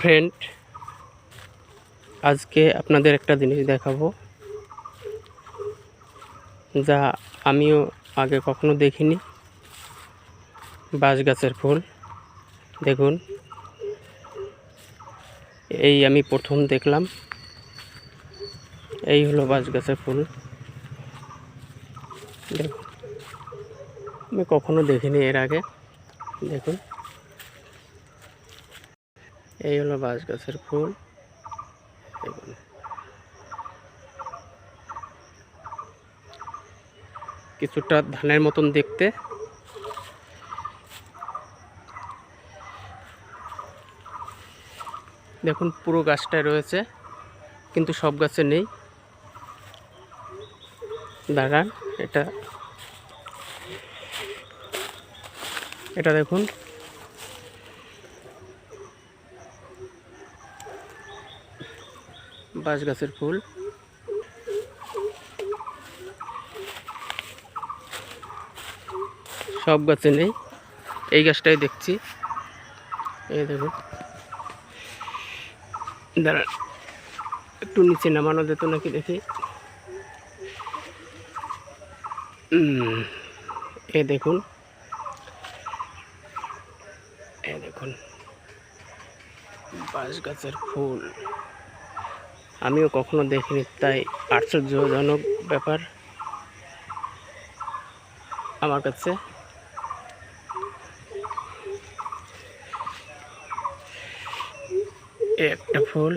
Friend আজকে আপনাদের একটা জিনিস দেখাবো, যা আমিও আগে কখনো দেখিনি। বাঁশ গাছের ফুল, দেখুন। এই আমি প্রথম দেখলাম। এই হলো বাঁশ গাছের ফুল। দেখুন। আমি কখনো দেখিনি এর আগে। দেখুন। এই হলো বাঁশ গাছের ফুল। কিছুটা ধানের মতন দেখতে। দেখুন, পুরো গাছটায় রয়েছে, কিন্তু সব গাছে নেই। দাঁড়ান এটা। এটা দেখুন বাঁশ গাছের ফুল। সব গাছে নেই। এই গাছটাই দেখছি। এই দেখুন দাঁড়ান। একটু নিচে নামানো যেত নাকি দেখি। এ দেখুন। এ দেখুন। বাঁশ গাছের ফুল। আমিও কখনো দেখিনি তাই আশ্চর্যজনক ব্যাপার আমার কাছে। একটা ফুল।